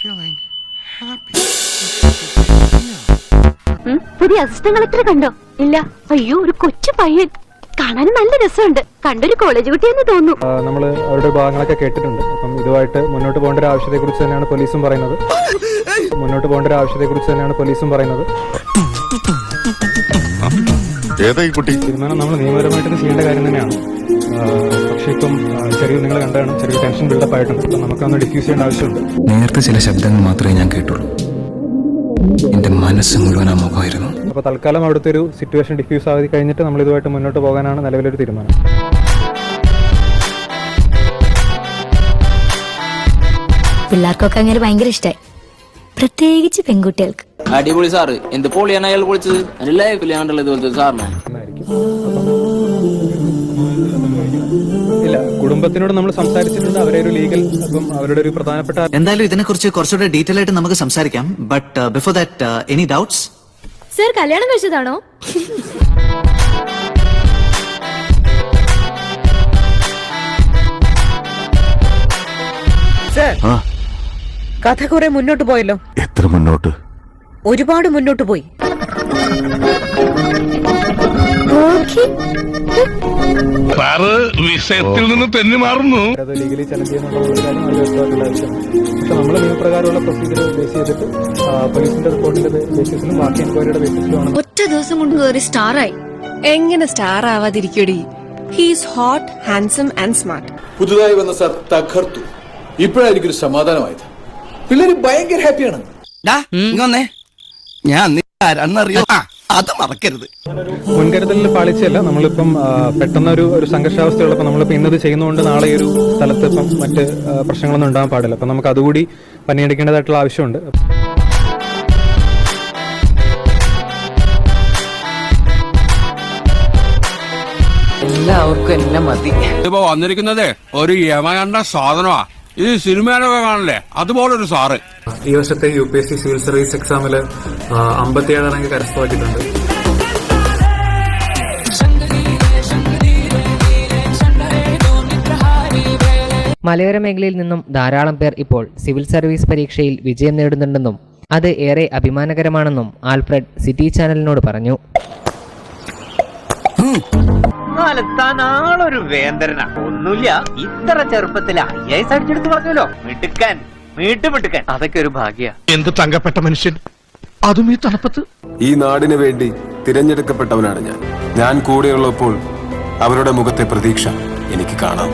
feeling happy. പുതിയ assistant എത്ര കണ്ടോ? ഇല്ല. അയ്യോ ഒരു കൊച്ചു പയ്യൻ. കാണാനും നല്ല രസമുണ്ട്. കണ്ടൊരു കോളേജ് കുട്ടിയെന്ന് തോന്നുന്നു. നമ്മൾ അവരുടെ ഭാഗങ്ങളൊക്കെ കേട്ടിട്ടുണ്ട്. അപ്പം ഇതുമായിട്ട് മുന്നോട്ട് പോകേണ്ട ഒരു ആവശ്യത്തെക്കുറിച്ച് തന്നെയാണ് പോലീസും പറയുന്നത്. മുന്നോട്ട് പോകേണ്ട ഒരു ആവശ്യത്തെക്കുറിച്ച് തന്നെയാണ് പോലീസും പറയുന്നത്. ഏതാ ഈ കുട്ടി? തീരുമാനം നമ്മൾ നിയമപരമായിട്ട് ചെയ്യേണ്ട കാര്യം തന്നെയാണ്. പക്ഷേ ഇപ്പം ചെറിയ നിങ്ങൾ കണ്ടാണ് ചെറിയ ടെൻഷൻ ബിൽഡപ്പ് ആയിട്ടുണ്ട്. അപ്പം നമുക്കൊന്ന് ഡിഫ്യൂസ് ചെയ്യേണ്ട ആവശ്യമുണ്ട്. നേരത്തെ ചില ശബ്ദങ്ങൾ മാത്രമേ ഞാൻ കേട്ടുള്ളൂ. എന്റെ മനസ്സ് മുഴുവൻ ആ മുഖമായിരുന്നു. അപ്പോൾ തൽക്കാലം അവിടുത്തെ ഒരു സിറ്റുവേഷൻ ഡിഫ്യൂസ് ആയി കഴിഞ്ഞിട്ട് നമ്മൾ ഇതുമായിട്ട് മുന്നോട്ട് പോകാനാണ് നിലവിലൊരു തീരുമാനം. പിള്ളേർക്കൊക്കെ അങ്ങനെ ഭയങ്കര ഇഷ്ടമായി പ്രത്യേകിച്ച് പെൺകുട്ടികൾക്ക്. അടിപൊളി സാറ്. എന്ത് പൊളിയാണ് അയാൾ പൊളിച്ചത്? എന്റെ ലൈഫിൽ ഞാൻ ഇതുപോലത്തെ സാറിനെ. കുടുംബത്തിനോട് നമ്മൾ സംസാരിച്ചിട്ടുണ്ട്. അവരെ ഒരു ലീഗൽ അപ്പം അവരുടെ ഒരു പ്രധാനപ്പെട്ട എന്തായാലും ഇതിനെക്കുറിച്ച് കുറച്ചുകൂടെ ഡീറ്റെയിൽ ആയിട്ട് നമുക്ക് സംസാരിക്കാം. But before that any doubts sir കല്യാണം കഴിച്ചതാണോ? സർ കഥ കുറെ മുന്നോട്ട് പോയല്ലോ. എത്ര മുന്നോട്ട്? ഒരുപാട് മുന്നോട്ട് പോയി. സാറ് വിഷയത്തിൽ നിന്ന് തെന്നി മാറുന്നു. അത് ലീഗലി ചലഞ്ച് ചെയ്യുന്നുള്ള കാര്യം അവർ വ്യക്തമാക്കേണ്ട ആവശ്യമാണ്. പക്ഷെ നമ്മൾ നിയമപ്രകാരമുള്ള പ്രൊസീജിയർ ബേസ് ചെയ്തിട്ട് ആ, പോലീസിന്റെ റിപ്പോർട്ടിന്റെ ബേസിസിലും ബാക്കി എൻക്വയറിയുടെ ബേസിസിലുമാണ് ഒറ്റ ദിവസം കൊണ്ട് കയറി സ്റ്റാറായി. എങ്ങനെ star ആവാതിരിക്കടി he's hot handsome and smart പുതുതായി വന്ന സാർ തകർത്തു. ഇപ്പോഴാണ് എനിക്കൊരു സമാധാനമായത്. പിള്ളേര് ഭയങ്കര ഹാപ്പിയാണ് ഞാൻ ആരാന്നറിയോ അത് മറക്കരുത്. മുൻകരുതലിൽ പാളിച്ചല്ല നമ്മളിപ്പം പെട്ടെന്ന് ഒരു ഒരു സംഘർഷാവസ്ഥയുള്ളപ്പോൾ നമ്മളിപ്പോൾ ഇന്നത് ചെയ്യുന്നതുകൊണ്ട് നാളെ ഈ ഒരു സ്ഥലത്ത് ഇപ്പം മറ്റ് പ്രശ്നങ്ങളൊന്നും ഉണ്ടാകാൻ പാടില്ല. അപ്പം നമുക്ക് അതുകൂടി പണിയെടുക്കേണ്ടതായിട്ടുള്ള ആവശ്യമുണ്ട്. എല്ലാവർക്കും എന്നെ മതി. ഇപ്പൊ വന്നിരിക്കുന്നതേ ഒരു യമകണ്ട സാധനമാ. ഇത് സിനിമയിലൊക്കെ കാണില്ലേ? അതുപോലൊരു സാറ്. ഈ വർഷത്തെ U P S C civil service എക്സാമിൽ അമ്പത്തിയേഴ് റാങ്ക് കരസ്ഥമാക്കിയിട്ടുണ്ട്. മലയോര മേഖലയിൽ നിന്നും ധാരാളം പേർ ഇപ്പോൾ സിവിൽ സർവീസ് പരീക്ഷയിൽ വിജയം നേടുന്നുണ്ടെന്നും അത് ഏറെ അഭിമാനകരമാണെന്നും ആൽഫ്രഡ് സിറ്റി ചാനലിനോട് പറഞ്ഞു. നാളൊരു വേന്തരനാ. ഒന്നുമില്ല ഇത്ര ചെറുപ്പത്തിൽ ഐ എസ് അടിച്ചെടുത്ത് പറഞ്ഞല്ലോ മിടുക്കൻ വീട്ടുമിടുക്കൻ അതൊക്കെ ഒരു ഭാഗ്യ. എന്ത് തങ്കപ്പെട്ട മനുഷ്യൻ? അതും ഈ തണുപ്പത്ത് ഈ നാടിന് വേണ്ടി തിരഞ്ഞെടുക്കപ്പെട്ടവനാണ് ഞാൻ. ഞാൻ കൂടെയുള്ളപ്പോൾ അവരുടെ മുഖത്തെ പ്രതീക്ഷ എനിക്ക് കാണാം.